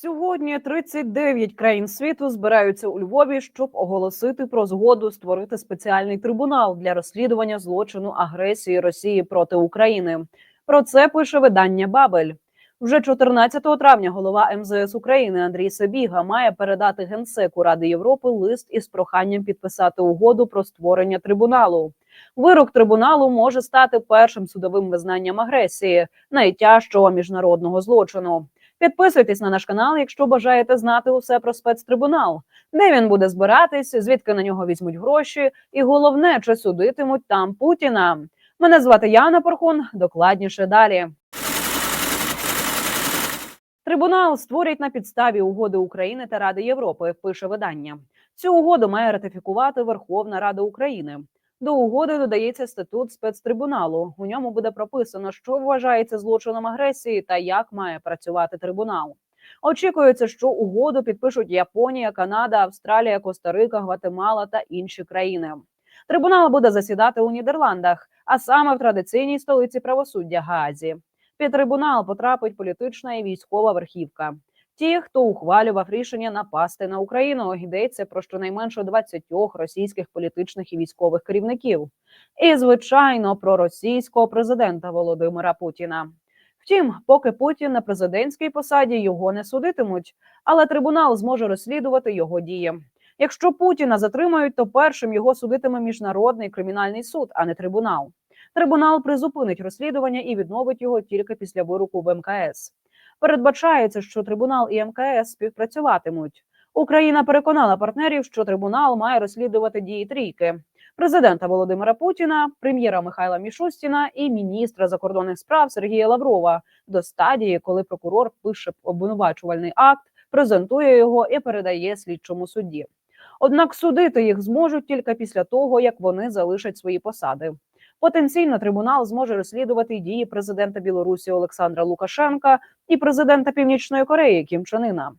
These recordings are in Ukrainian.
Сьогодні 39 країн світу збираються у Львові, щоб оголосити про згоду створити спеціальний трибунал для розслідування злочину агресії Росії проти України. Про це пише видання Бабель. Вже 14 травня голова МЗС України Андрій Сабіга має передати генсеку Ради Європи лист із проханням підписати угоду про створення трибуналу. Вирок трибуналу може стати першим судовим визнанням агресії, найтяжчого міжнародного злочину. Підписуйтесь на наш канал, якщо бажаєте знати усе про спецтрибунал, де він буде збиратись, звідки на нього візьмуть гроші, і головне, чи судитимуть там Путіна. Мене звати Яна Порхун. Докладніше далі. Трибунал створять на підставі угоди України та Ради Європи. Пише видання. Цю угоду має ратифікувати Верховна Рада України. До угоди додається статут спецтрибуналу. У ньому буде прописано, що вважається злочином агресії та як має працювати трибунал. Очікується, що угоду підпишуть Японія, Канада, Австралія, Коста-Рика, Гватемала та інші країни. Трибунал буде засідати у Нідерландах, а саме в традиційній столиці правосуддя Гаазі. Під трибунал потрапить політична і військова верхівка. Ті, хто ухвалював рішення напасти на Україну, йдеться про щонайменше 20 російських політичних і військових керівників, і звичайно про російського президента Володимира Путіна. Втім, поки Путін на президентській посаді його не судитимуть, але трибунал зможе розслідувати його дії. Якщо Путіна затримають, то першим його судитиме міжнародний кримінальний суд, а не трибунал. Трибунал призупинить розслідування і відновить його тільки після вироку в МКС. Передбачається, що трибунал і МКС співпрацюватимуть. Україна переконала партнерів, що трибунал має розслідувати дії трійки президента Володимира Путіна, прем'єра Михайла Мішустіна і міністра закордонних справ Сергія Лаврова до стадії, коли прокурор пише обвинувачувальний акт, презентує його і передає слідчому судді. Однак судити їх зможуть тільки після того, як вони залишать свої посади. Потенційно трибунал зможе розслідувати дії президента Білорусі Олександра Лукашенка і президента Північної Кореї Кім Чен Іна.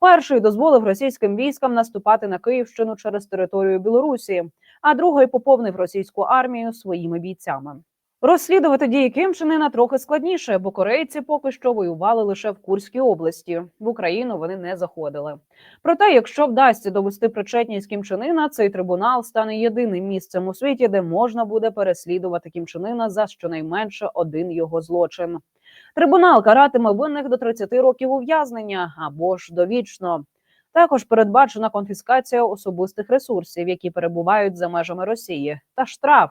Перший дозволив російським військам наступати на Київщину через територію Білорусі, а другий поповнив російську армію своїми бійцями. Розслідувати дії Ким Чен трохи складніше, бо корейці поки що воювали лише в Курській області. В Україну вони не заходили. Проте, якщо вдасться довести причетність Кім цей трибунал стане єдиним місцем у світі, де можна буде переслідувати Кім за щонайменше один його злочин. Трибунал каратиме винних до 30 років ув'язнення або ж довічно. Також передбачена конфіскація особистих ресурсів, які перебувають за межами Росії, та штраф.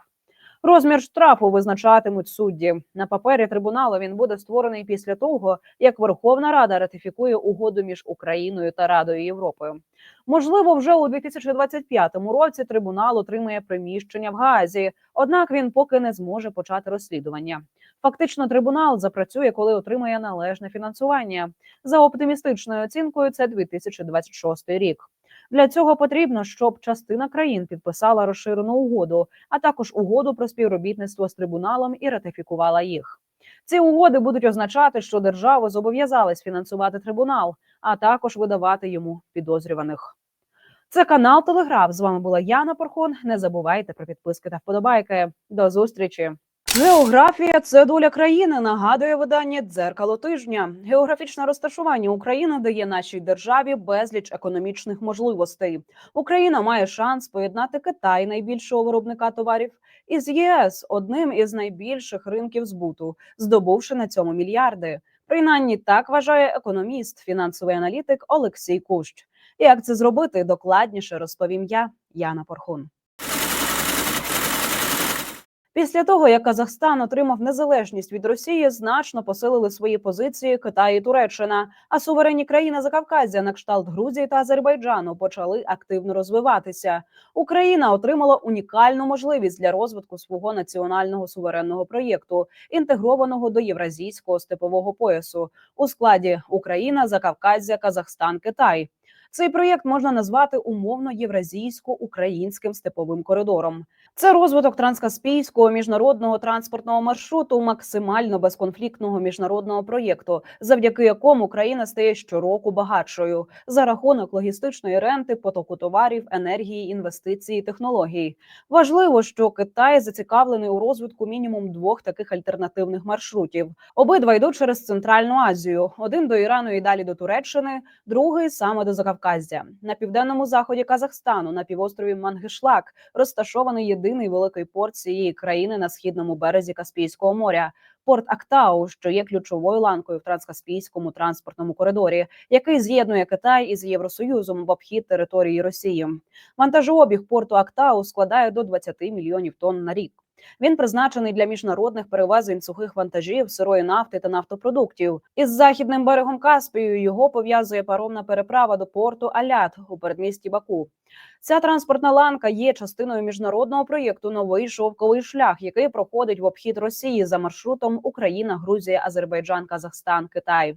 Розмір штрафу визначатимуть судді. На папері трибуналу він буде створений після того, як Верховна Рада ратифікує угоду між Україною та Радою Європи. Можливо, вже у 2025 році трибунал отримає приміщення в Гаазі, однак він поки не зможе почати розслідування. Фактично, трибунал запрацює, коли отримає належне фінансування. За оптимістичною оцінкою, це 2026 рік. Для цього потрібно, щоб частина країн підписала розширену угоду, а також угоду про співробітництво з трибуналом і ратифікувала їх. Ці угоди будуть означати, що держави зобов'язались фінансувати трибунал, а також видавати йому підозрюваних. Це канал Телеграф. З вами була Яна Порхон. Не забувайте про підписки та вподобайки. До зустрічі. Географія це доля країни. Нагадує видання дзеркало тижня. Географічне розташування України дає нашій державі безліч економічних можливостей. Україна має шанс поєднати Китай, найбільшого виробника товарів, із ЄС, одним із найбільших ринків збуту, здобувши на цьому мільярди. Принаймні так вважає економіст, фінансовий аналітик Олексій Кущ. Як це зробити, докладніше розповім я, Яна Порхун. Після того, як Казахстан отримав незалежність від Росії, значно посилили свої позиції Китай і Туреччина. А суверенні країни Закавказя, на кшталт Грузії та Азербайджану, почали активно розвиватися. Україна отримала унікальну можливість для розвитку свого національного суверенного проєкту, інтегрованого до євразійського степового поясу у складі Україна, Закавказя, Казахстан, Китай. Цей проєкт можна назвати умовно євразійсько-українським степовим коридором. Це розвиток транскаспійського міжнародного транспортного маршруту, максимально безконфліктного міжнародного проєкту, завдяки якому країна стає щороку багатшою за рахунок логістичної ренти, потоку товарів, енергії, інвестицій, технологій. Важливо, що Китай зацікавлений у розвитку мінімум двох таких альтернативних маршрутів. Обидва йдуть через Центральну Азію: один до Ірану і далі до Туреччини, другий саме до Закавказя. На південному заході Казахстану на півострові Мангишлак розташований єдиний великий великої порції країни на східному березі Каспійського моря. Порт Актау, що є ключовою ланкою в транскаспійському транспортному коридорі, який з'єднує Китай із Євросоюзом в обхід території Росії. Вантажообіг порту Актау складає до 20 мільйонів тонн на рік. Він призначений для міжнародних перевезень сухих вантажів, сирої нафти та нафтопродуктів. Із західним берегом Каспію його пов'язує паромна переправа до порту Алят у передмісті Баку. Ця транспортна ланка є частиною міжнародного проєкту Новий шовковий шлях, який проходить в обхід Росії за маршрутом Україна, Грузія, Азербайджан, Казахстан, Китай.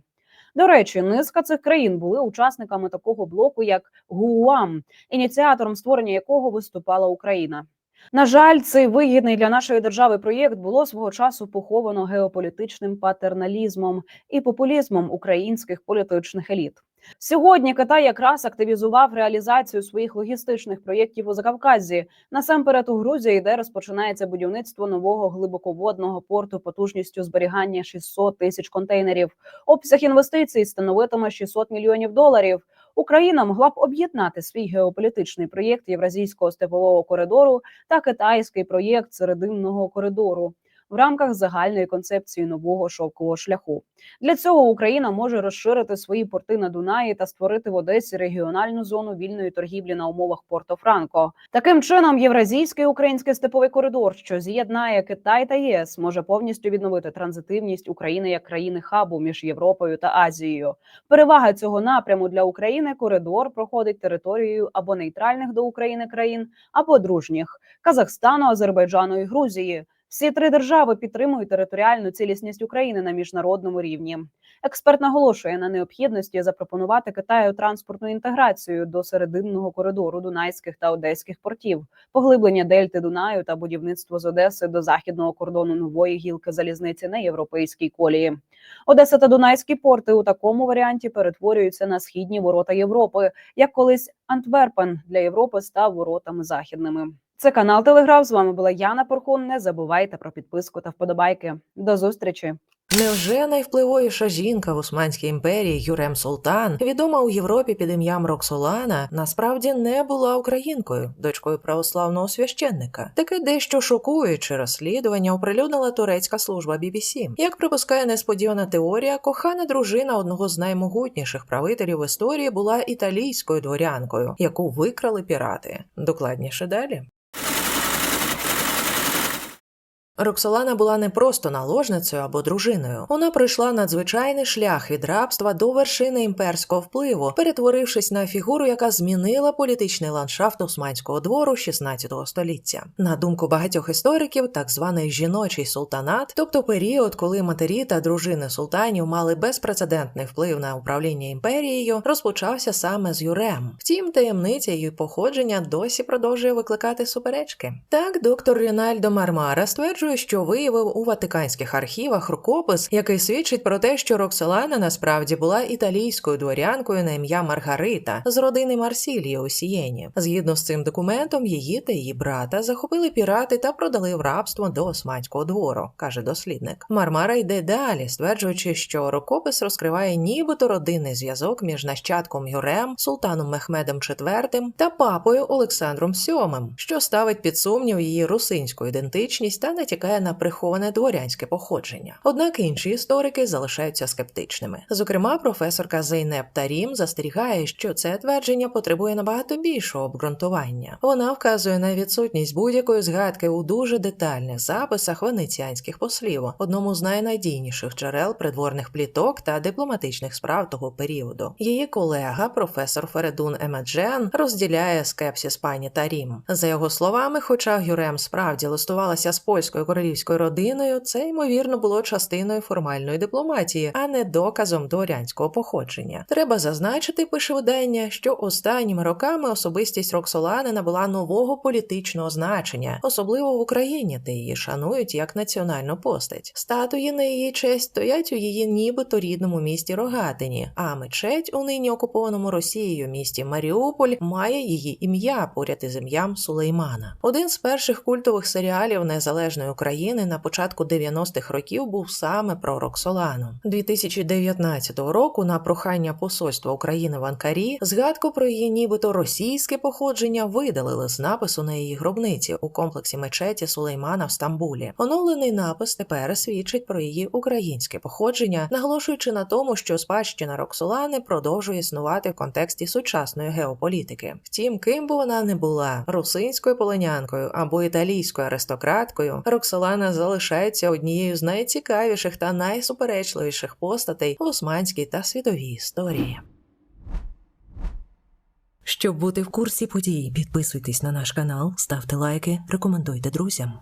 До речі, низка цих країн були учасниками такого блоку, як ГУАМ, ініціатором створення якого виступала Україна. На жаль, цей вигідний для нашої держави проєкт було свого часу поховано геополітичним патерналізмом і популізмом українських політичних еліт. Сьогодні Китай якраз активізував реалізацію своїх логістичних проєктів у Закавказі, насамперед у Грузії, де розпочинається будівництво нового глибоководного порту потужністю зберігання 600 тисяч контейнерів. Обсяг інвестицій становитиме 600 мільйонів доларів. Україна могла б об'єднати свій геополітичний проєкт Євразійського степового коридору та китайський проєкт Серединного коридору в рамках загальної концепції нового шовкового шляху. Для цього Україна може розширити свої порти на Дунаї та створити в Одесі регіональну зону вільної торгівлі на умовах Порто-Франко. Таким чином, євразійський український степовий коридор, що з'єднає Китай та ЄС, може повністю відновити транзитивність України як країни хабу між Європою та Азією. Перевага цього напряму для України коридор проходить територією або нейтральних до України країн, або дружніх Казахстану, Азербайджану і Грузії. Всі три держави підтримують територіальну цілісність України на міжнародному рівні. Експерт наголошує на необхідності запропонувати Китаю транспортну інтеграцію до серединного коридору Дунайських та Одеських портів, поглиблення дельти Дунаю та будівництво з Одеси до західного кордону нової гілки залізниці на європейській колії. Одеса та Дунайські порти у такому варіанті перетворюються на східні ворота Європи, як колись Антверпен для Європи став воротами західними. Це канал Телеграф. З вами була Яна Порхун. Не забувайте про підписку та вподобайки. До зустрічі. Невже найвпливовіша жінка в Османській імперії Юрем Султан, відома у Європі під ім'ям Роксолана, насправді не була українкою, дочкою православного священника? Таке дещо шокуюче розслідування оприлюднила турецька служба BBC. Як припускає несподівана теорія, кохана дружина одного з наймогутніших правителів історії була італійською дворянкою, яку викрали пірати. Докладніше далі. Роксолана була не просто наложницею або дружиною. Вона пройшла надзвичайний шлях від рабства до вершини імперського впливу, перетворившись на фігуру, яка змінила політичний ландшафт османського двору 16 століття. На думку багатьох істориків, так званий жіночий султанат, тобто період, коли матері та дружини султанів мали безпрецедентний вплив на управління імперією, розпочався саме з Юрем. Втім, таємниця її походження досі продовжує викликати суперечки. Так, доктор Рінальдо Мармара стверджує що виявив у ватиканських архівах рукопис, який свідчить про те, що Роксолана насправді була італійською дворянкою на ім'я Маргарита з родини Марсілії у Сієні. Згідно з цим документом, її та її брата захопили пірати та продали в рабство до османського двору, каже дослідник. Мармара йде далі, стверджуючи, що рукопис розкриває нібито родинний зв'язок між нащадком Юрем, султаном Мехмедом IV та папою Олександром VII, що ставить під сумнів її русинську ідентичність та натякає натякає на приховане дворянське походження. Однак інші історики залишаються скептичними. Зокрема, професорка Зейнеп Тарім застерігає, що це твердження потребує набагато більшого обґрунтування. Вона вказує на відсутність будь-якої згадки у дуже детальних записах венеціанських послів, одному з найнадійніших джерел придворних пліток та дипломатичних справ того періоду. Її колега, професор Фередун Емеджен, розділяє скепсис пані Тарім. За його словами, хоча Гюрем справді листувалася з польською королівською родиною, це ймовірно було частиною формальної дипломатії, а не доказом дворянського походження. Треба зазначити, пише видання, що останніми роками особистість Роксолани набула нового політичного значення, особливо в Україні, де її шанують як національну постать. Статуї на її честь стоять у її нібито рідному місті Рогатині, а мечеть у нині окупованому Росією місті Маріуполь має її ім'я поряд із ім'ям Сулеймана. Один з перших культових серіалів незалежної України на початку 90-х років був саме про Роксолану. 2019 року на прохання посольства України в Анкарі згадку про її нібито російське походження видалили з напису на її гробниці у комплексі мечеті Сулеймана в Стамбулі. Оновлений напис тепер свідчить про її українське походження, наголошуючи на тому, що спадщина Роксолани продовжує існувати в контексті сучасної геополітики. Втім, ким би вона не була русинською полонянкою або італійською аристократкою, Роксолана залишається однією з найцікавіших та найсуперечливіших постатей в османській та світовій історії. Щоб бути в курсі подій, підписуйтесь на наш канал, ставте лайки, рекомендуйте друзям.